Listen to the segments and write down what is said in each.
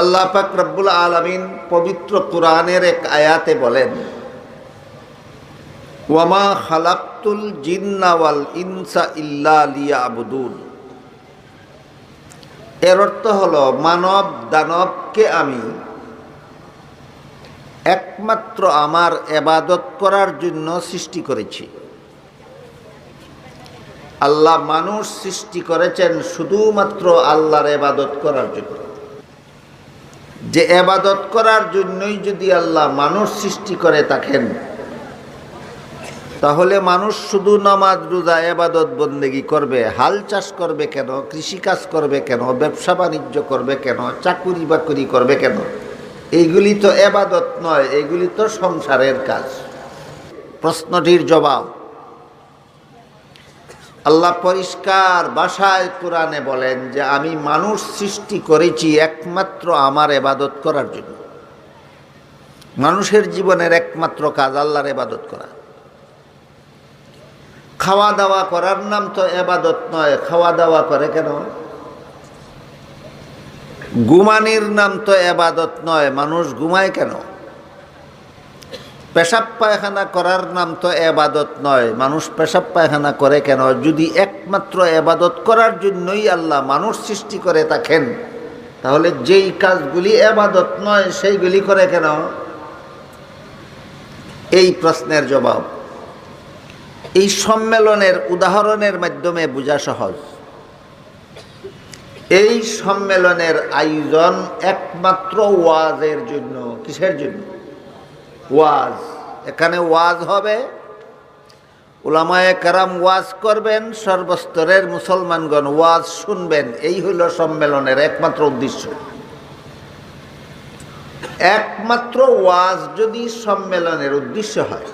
আল্লাহ পাক রব্বুল আলমিন পবিত্র কোরআনের এক আয়াতে বলেন, ওয়ামা খালাক্তুল জিন্নাওয়াল ইনসা ইল্লা লিয়া আবুদুল এর অর্থ হলো, মানব দানবকে আমি একমাত্র আমার এবাদত করার জন্য সৃষ্টি করেছি। আল্লাহ মানুষ সৃষ্টি করেছেন শুধুমাত্র আল্লাহর এবাদত করার জন্য। যে এবাদত করার জন্যই যদি আল্লাহ মানুষ সৃষ্টি করে থাকেন, তাহলে মানুষ শুধু নামাজ, রোজা, এবাদত, বন্দেগি করবে। হাল চাষ করবে কেন? কৃষিকাজ করবে কেন? ব্যবসা বাণিজ্য করবে কেন? চাকুরি বাকুরি করবে কেন? এইগুলি তো এবাদত নয় এগুলি তো সংসারের কাজ। প্রশ্নটির জবাব আল্লাহ পরিষ্কার বাসায় কোরআনে বলেন যে আমি মানুষ সৃষ্টি করেছি একমাত্র আমার এবাদত করার জন্য। মানুষের জীবনের একমাত্র কাজ আল্লাহর এবাদত করা। খাওয়া দাওয়া করার নাম তো এবাদত নয় খাওয়া দাওয়া করে কেন? গুমানির নাম তো এবাদত নয়, মানুষ ঘুমায় কেন? পেশাব পায়খানা করার নাম তো এবাদত নয়। মানুষ পেশাব পায়খানা করে কেন? যদি একমাত্র এবাদত করার জন্যই আল্লাহ মানুষ সৃষ্টি করে থাকেন, তাহলে যেই কাজগুলি এবাদত নয়, সেইগুলি করে কেন? এই প্রশ্নের জবাব। এই সম্মেলনের উদাহরণের মাধ্যমে বোঝা সহজ। এই সম্মেলনের আয়োজন একমাত্র ওয়াজের জন্য, কিসের জন্য? ওয়াজ। এখানে ওয়াজ হবে ওলামায়ে কারাম ওয়াজ করবেন, সর্বস্তরের মুসলমানগণ ওয়াজ শুনবেন। এই হইল সম্মেলনের একমাত্র উদ্দেশ্য। একমাত্র ওয়াজ যদি সম্মেলনের উদ্দেশ্য হয়,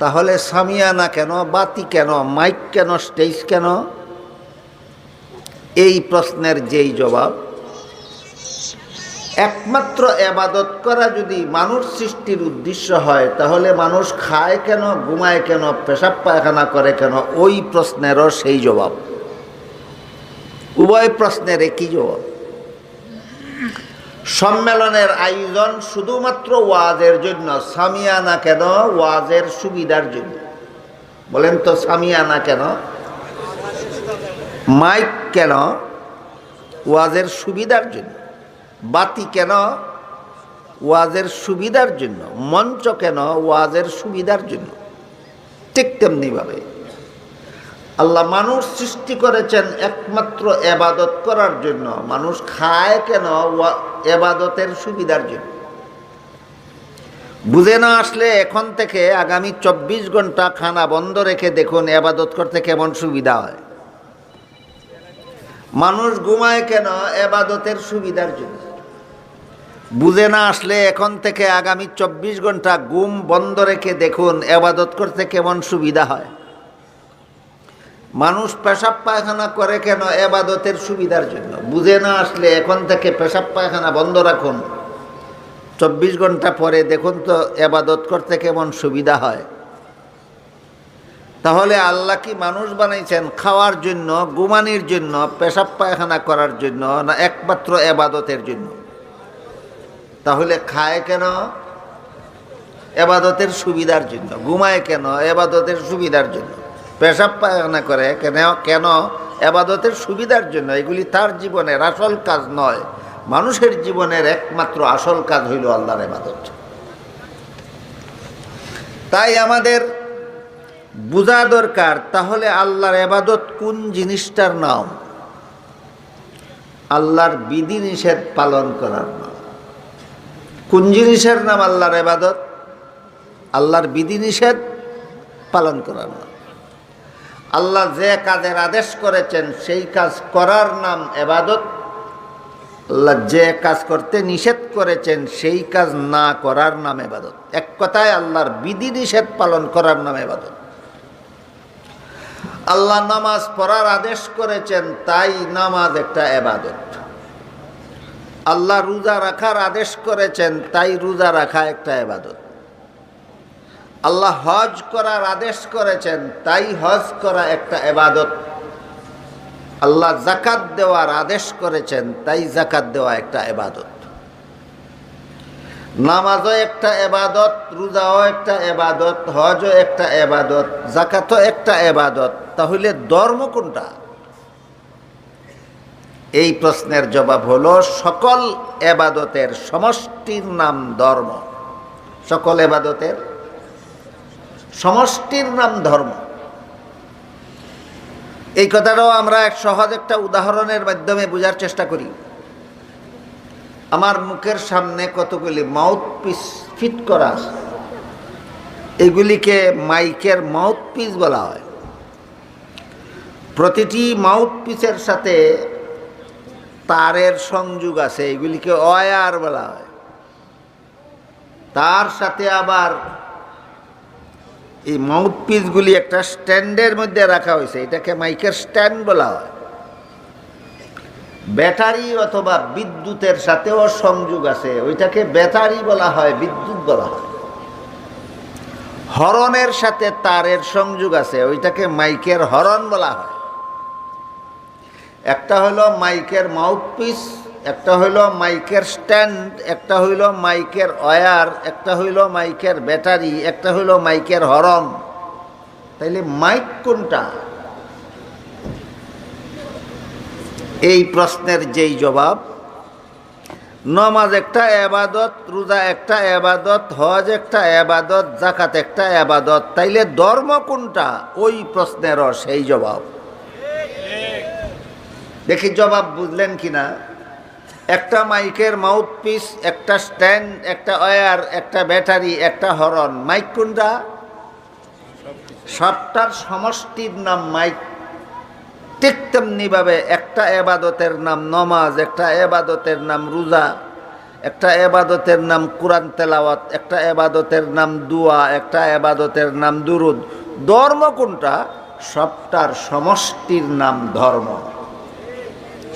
তাহলে সামিয়ানা কেন, বাতি কেন, মাইক কেন, স্টেজ কেন? এই প্রশ্নের যেই জবাব একমাত্র এবাদত করা যদি মানুষ সৃষ্টির উদ্দেশ্য হয়, তাহলে মানুষ খায় কেন, ঘুমায় কেন, পেশাব পায়খানা করে কেন? ওই প্রশ্নেরও সেই জবাব। উভয় প্রশ্নের একই জবাব। সম্মেলনের আয়োজন শুধুমাত্র ওয়াজের জন্য, সামিয়ানা কেন? ওয়াজের সুবিধার জন্য। বলেন তো, সামিয়ানা কেন? মাইক কেন? ওয়াজের সুবিধার জন্য। বাতি কেন? ওয়াজের সুবিধার জন্য। মঞ্চ কেন? ওয়াজের সুবিধার জন্য। ঠিক তেমনিভাবে। আল্লাহ মানুষ সৃষ্টি করেছেন একমাত্র এবাদত করার জন্য। মানুষ খায় কেন? এবাদতের সুবিধার জন্য। বুঝে না আসলে এখন থেকে আগামী চব্বিশ ঘণ্টা খানা বন্ধ রেখে দেখুন এবাদত করতে কেমন সুবিধা হয়। মানুষ ঘুমায় কেন? এবাদতের সুবিধার জন্য। বুঝে না আসলে এখন থেকে আগামী চব্বিশ ঘণ্টা গুম বন্ধ রেখে দেখুন, এবাদত করতে কেমন সুবিধা হয়? মানুষ পেশাব পায়খানা করে কেন এবাদতের সুবিধার জন্য? বুঝে না আসলে এখন থেকে পেশাব পায়খানা বন্ধ রাখুন। চব্বিশ ঘণ্টা পরে দেখুন তো এবাদত করতে কেমন সুবিধা হয়। তাহলে আল্লাহ কি মানুষ বানাইছেন খাওয়ার জন্য গুমানির জন্য, পেশাব পায়খানা করার জন্য, না একমাত্র এবাদতের জন্য? তাহলে খায় কেন? এবাদতের সুবিধার জন্য। ঘুমায় কেন? এবাদতের সুবিধার জন্য। পেশাব পায়খানা করে কেন? কেন? এবাদতের সুবিধার জন্য। এগুলি তার জীবনের আসল কাজ নয়। মানুষের জীবনের একমাত্র আসল কাজ হইল আল্লাহর এবাদত। তাই আমাদের বোঝা দরকার, তাহলে আল্লাহর এবাদত কোন জিনিসটার নাম? আল্লাহর বিধি নিষেধ পালন করার নাম। কোন জিনিসের নাম আল্লাহর এবাদত আল্লাহর বিধি নিষেধ পালন করার নাম। আল্লাহ যে কাজের আদেশ করেছেন, সেই কাজ করার নাম এবাদত আল্লাহ যে কাজ করতে নিষেধ করেছেন, সেই কাজ না করার নাম এবাদত এক কথায় আল্লাহর বিধি নিষেধ পালন করার নাম এবাদত আল্লাহ নামাজ পড়ার আদেশ করেছেন, তাই নামাজ একটা এবাদত আল্লাহ রোজা রাখার আদেশ করেছেন, তাই রোজা রাখা একটা এবাদত আল্লাহ হজ করার আদেশ করেছেন, তাই হজ করা একটা এবাদত আল্লাহ জাকাত দেওয়ার আদেশ করেছেন, তাই জাকাত দেওয়া একটা এবাদত নামাজও একটা এবাদত রোজাও একটা এবাদত হজও একটা এবাদত জাকাতও একটা এবাদত তাহলে ধর্ম কোনটা? এই প্রশ্নের জবাব হলো, সকল এবাদতের সমষ্টির নাম ধর্ম। সকল এবাদতের সমষ্টির নাম ধর্ম। এই কথাটাও আমরা এক সহজ একটা উদাহরণের মাধ্যমে বোঝার চেষ্টা করি। আমার মুখের সামনে কতগুলি মাউথ পিস ফিট করা এগুলিকে মাইকের মাউথ পিস বলা হয়। প্রতিটি মাউথ পিসের সাথে তারের সংযোগ আছে, এগুলিকে অয়ার বলা হয়। তার সাথে আবার এই মাউথ পিসগুলি একটা স্ট্যান্ডের মধ্যে রাখা হয়েছে, এটাকে মাইকের স্ট্যান্ড বলা হয়। ব্যাটারি অথবা বিদ্যুতের সাথেও সংযোগ আছে, ওইটাকে ব্যাটারি বলা হয়, বিদ্যুৎ বলা হয়। হরনের সাথে তারের সংযোগ আছে, ওইটাকে মাইকের হরন বলা হয়। একটা হলো মাইকের মাউথপিস, একটা হইল মাইকের স্ট্যান্ড, একটা হইল মাইকের অয়ার একটা হইল মাইকের ব্যাটারি, একটা হইল মাইকের হরন তাইলে মাইক কোনটা? এই প্রশ্নের যেই জবাব, নমাজ একটা এবাদত, রোজা একটা এবাদত, হজ একটা এবাদত জাকাত একটা এবাদত। তাইলে ধর্ম কোনটা? ওই প্রশ্নেরও সেই জবাব। দেখি জবাব বুঝলেন কিনা? একটা মাইকের মাউথ পিস একটা স্ট্যান্ড, একটা ওয়ার একটা ব্যাটারি, একটা হরন। মাইক কোনটা? সবটার সমষ্টির নাম মাইক। ঠিক তেমনিভাবে একটা এবাদতের নাম নমাজ, একটা এবাদতের নাম রোজা, একটা এবাদতের নাম কোরআন তেলাওয়াত, একটা এবাদতের নাম দুয়া, একটা এবাদতের নাম দুরুদ। ধর্ম কোনটা? সবটার সমষ্টির নাম ধর্ম।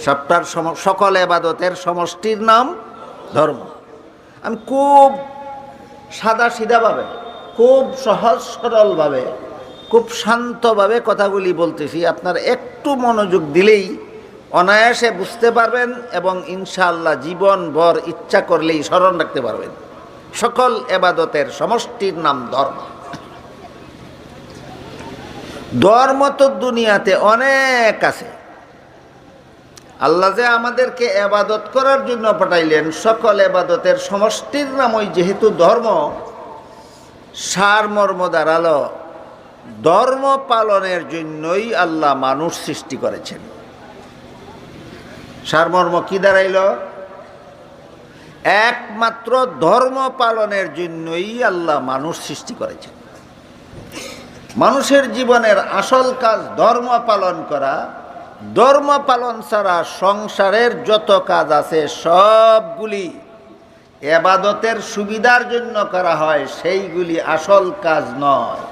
সবটার সকল এবাদতের সমষ্টির নাম ধর্ম। আমি খুব সাদা সিধাভাবে খুব সহজ সরলভাবে, খুব শান্তভাবে কথাগুলি বলতেছি। আপনার একটু মনোযোগ দিলেই অনায়াসে বুঝতে পারবেন এবং ইনশাআল্লাহ জীবনভর ইচ্ছা করলেই স্মরণ রাখতে পারবেন। সকল এবাদতের সমষ্টির নাম ধর্ম। ধর্ম তো দুনিয়াতে অনেক আছে। আল্লাহ যে আমাদেরকে এবাদত করার জন্য পাঠাইলেন, সকল এবাদতের সমষ্টির নাম ওই যেহেতু ধর্ম, সারমর্ম দাঁড়াল। ধর্ম পালনের জন্যই আল্লাহ মানুষ সৃষ্টি করেছেন। সারমর্ম কি দাঁড়াইল? একমাত্র ধর্ম পালনের জন্যই আল্লাহ মানুষ সৃষ্টি করেছেন। মানুষের জীবনের আসল কাজ ধর্ম পালন করা ধর্ম পালন ছাড়া সংসারের যত কাজ আছে সবগুলি এবাদতের সুবিধার জন্য করা হয়, সেইগুলি আসল কাজ নয়।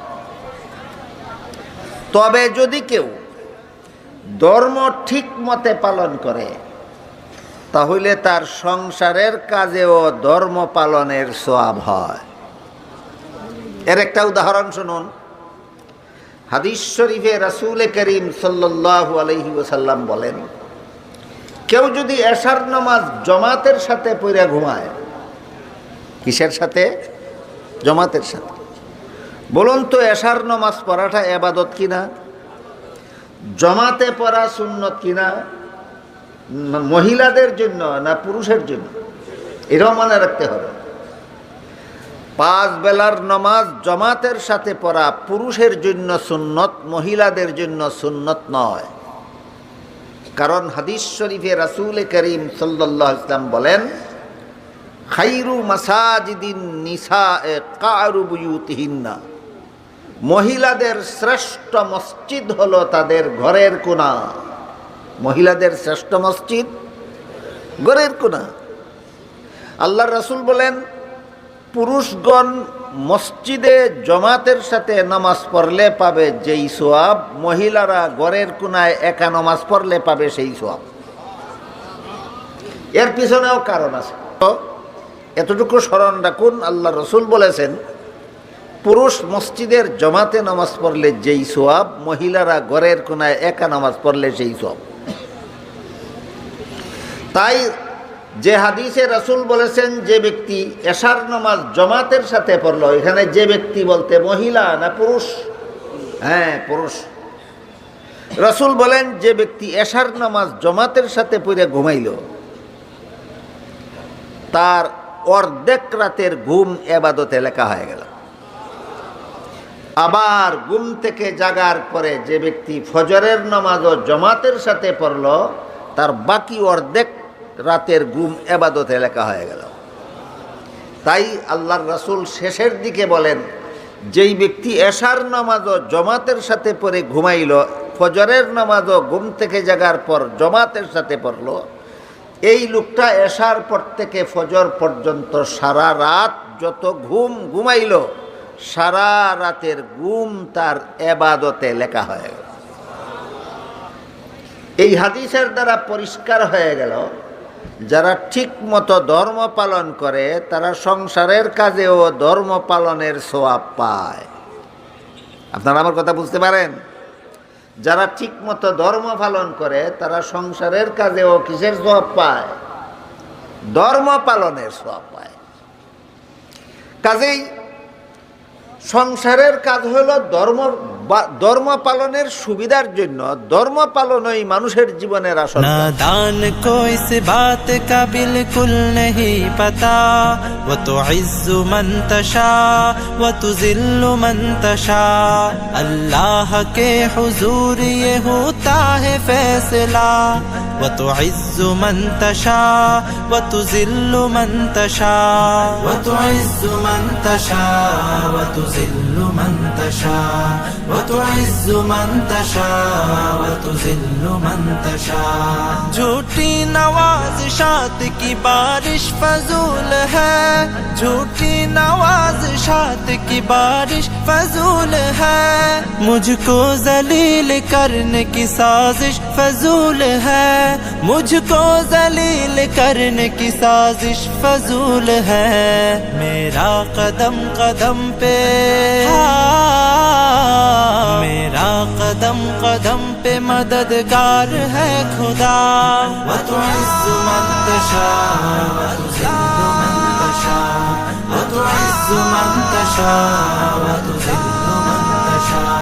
তবে যদি কেউ ধর্ম ঠিক মতে পালন করে, তাহলে তার সংসারের কাজেও ধর্ম পালনের সোয়াব হয়। এর একটা উদাহরণ শুনুন। হাদিস শরীফে রাসুল করিম সাল্লাহ আলহি ওসাল্লাম বলেন, কেউ যদি এশার নামাজ জমাতের সাথে পড়ে ঘুমায়, কিসের সাথে? জমাতের সাথে। বলুন তো এশার নামাজ পড়াটা এবাদত কিনা? জমাতে পড়া সুন্নত কিনা? মহিলাদের জন্য না পুরুষের জন্য? এটাও মনে রাখতে হবে। পাঁচ বেলার নমাজ জমাতের সাথে পড়া পুরুষের জন্য সুন্নত, মহিলাদের জন্য সুন্নত নয়। কারণ হাদিস শরীফে রাসুল করিম সাল্লাহ ইসলাম বলেন, খাইরু মাসাজিদিন নিসা এ কারু বুয়ুতিহিন্না। মহিলাদের শ্রেষ্ঠ মসজিদ হলো তাদের ঘরের কোনা মহিলাদের শ্রেষ্ঠ মসজিদ ঘরের কোনা আল্লাহ রাসুল বলেন পুরুষগণ মসজিদে জমাতের সাথে নামাজ পড়লে পাবে যেই সোয়াব, মহিলারা ঘরের কোনায় একা নামাজ পড়লে পাবে সেই সোয়াব। এর পিছনেও কারণ আছে। এতটুকু স্মরণ রাখুন, আল্লাহ রসুল বলেছেন, পুরুষ মসজিদের জমাতে নামাজ পড়লে যেই সোয়াব, মহিলারা ঘরের কোনায় একা নামাজ পড়লে সেই সোয়াব। তাই যে হাদিসে রাসূল বলেছেন, যে ব্যক্তি এশার নামাজ জমাতের সাথে পড়ল, এখানে যে ব্যক্তি বলতে মহিলা না পুরুষ? হ্যাঁ পুরুষ। রসুল বলেন, যে ব্যক্তি এশার নামাজ জমাতের সাথে পড়ে ঘুমাইল, তার অর্ধেক রাতের ঘুম এবাদতে লেখা হয়ে গেল। আবার ঘুম থেকে জাগার পরে যে ব্যক্তি ফজরের নামাজও জমাতের সাথে পড়ল, তার বাকি অর্ধেক রাতের ঘুম এবাদতে লেখা হয়ে গেল। তাই আল্লাহর রাসূল শেষের দিকে বলেন, যেই ব্যক্তি এশার নামাজও জমাতের সাথে পরে ঘুমাইল, ফজরের নামাজও ঘুম থেকে জাগার পর জমাতের সাথে পড়ল, এই লোকটা এশার পর থেকে ফজর পর্যন্ত সারা রাত যত ঘুম ঘুমাইল, সারা রাতের ঘুম তার এবাদতে লেখা হয়ে গেল। এই হাদিসের দ্বারা পরিষ্কার হয়ে গেল যারা ঠিক মতো ধর্ম পালন করে, তারা সংসারের কাজেও ধর্ম পালনের সোয়াব পায়। আপনারা আমার কথা বুঝতে পারেন? যারা ঠিক মতো ধর্ম পালন করে, তারা সংসারের কাজেও কিসের সোয়াব পায়? ধর্ম পালনের সোয়াব পায়। কাজেই সংসারের কাজ হলো ধর্ম ধর্ম পালনের সুবিধার জন্য ধর্ম পালন পালনই মানুষের জীবনের আসল দান কো বাত কা বিলকুল নেহি পাতা। ও তো ইজ্জু মান ও তু জিল্লু মান আল্লাহ কে হুজুর ইয়ে হোতা হে ফেসলা। وتعز من تشاء وتذل من تشاء وتعز من تشاء وتذل من تشاء وتعز من تشاء وتذل من تشاء جھوٹی نوازشات کی بارش فضول ہے جھوٹی نوازشات کی بارش فضول ہے مجھ کو ذلیل کرنے کی سازش فضول ہے مجھ کو ذلیل کرنے کی سازش فضول ہے۔ میرا قدم قدم پہ۔ میرا قدم قدم پہ مددگار ہے خدا۔ وتعز من تشاء وتذل من تشاء وتعز من